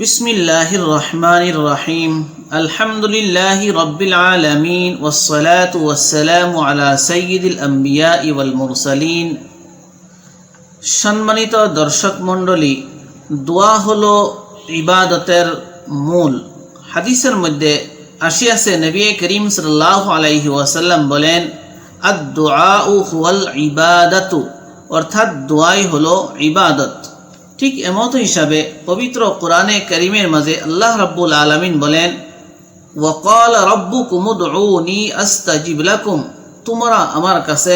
বিসমিল্লাহির রহমানির রহিম। আলহামদুলিল্লাহ রব্বিল আলমিন ওসলাত ওয়াসালাম আলা সঈদুল আম্বিয়া ইউল মুরসালিন। সম্মানিত দর্শক মণ্ডলী, দোয়া হলো ইবাদতের মূল। হাদিসের মধ্যে আসিয়াছে নবী করিম সাল্লাহ আলাইহি ওয়াসাল্লাম বলেন আদ দোয়া হুয়াল ইবাদাতু, অর্থাৎ দোয়াই হলো ইবাদত। ঠিক এমত হিসাবে পবিত্র কোরআনে করিমের মাঝে আল্লাহ রাব্বুল আলামিন বলেন, ওয়াকাল রব্বু কুমুদউনি আস্তাজিব লাকুম। তোমরা আমার কাছে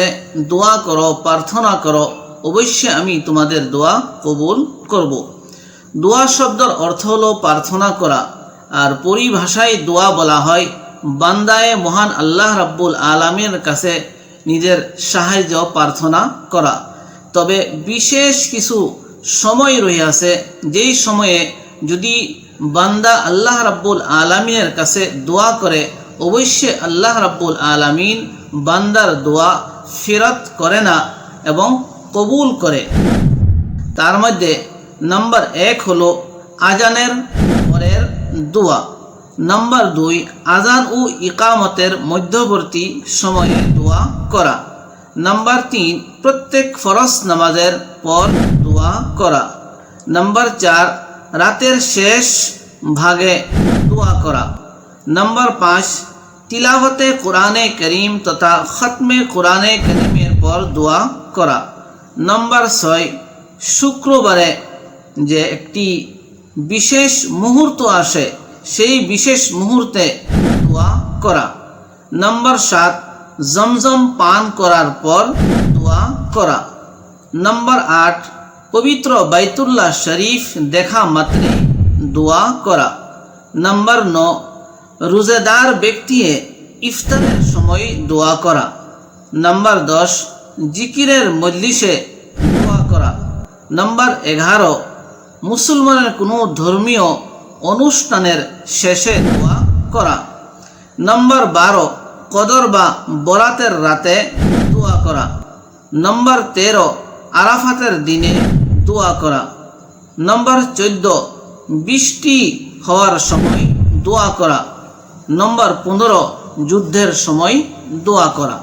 দোয়া করো, প্রার্থনা করো, অবশ্যই আমি তোমাদের দোয়া কবুল করব। দোয়া শব্দের অর্থ হলো প্রার্থনা করা, আর পরিভাষায় দোয়া বলা হয়, বান্দায়ে মহান আল্লাহ রাব্বুল আলামিনের কাছে নিজের সাহায্য প্রার্থনা করা। তবে বিশেষ কিছু সময় রহিয়াছে, যেই সময়ে যদি বান্দা আল্লাহ রাব্বুল আলামিনের কাছে দোয়া করে, অবশ্যই আল্লাহ রাব্বুল আলামিন বান্দার দোয়া ফেরত করে না এবং কবুল করে। তার মধ্যে নাম্বার এক হলো আজানের পরের দোয়া। নাম্বার দুই, আজান ও ইকামতের মধ্যবর্তী সময়ে দোয়া করা। নাম্বার তিন, প্রত্যেক ফরজ নামাজের পর দোয়া করা। নাম্বার চার, রাতের শেষ ভাগে দোয়া করা। নাম্বার পাঁচ, তিলাওয়াতে কোরআনে করিম তথা খতমে কোরআনে করিমের পর দোয়া করা। নাম্বার ছয়, শুক্রবারে যে একটি বিশেষ মুহূর্ত আসে, সেই বিশেষ মুহূর্তে দোয়া করা। নাম্বার সাত, জমজম পান করার পর দোয়া করা। নাম্বার আট পবিত্র বাইতুল্লাহ শরীফ দেখা মাত্রে দোয়া করা। নাম্বার ন, রোজেদার ব্যক্তিয়ে ইফতারের সময় দোয়া করা। নাম্বার দশ, জিকিরের মজলিসে দোয়া করা। নাম্বার এগারো, মুসলমানের কোনো ধর্মীয় অনুষ্ঠানের শেষে দোয়া করা। নম্বর বারো, কদর বা বরাতের রাতে দোয়া করা। নম্বর তেরো, আরাফাতের দিনে দোয়া করা। নম্বর চোদ্দ, বৃষ্টি হওয়ার সময় দোয়া করা। নম্বর পনেরো, যুদ্ধের সময় দোয়া করা।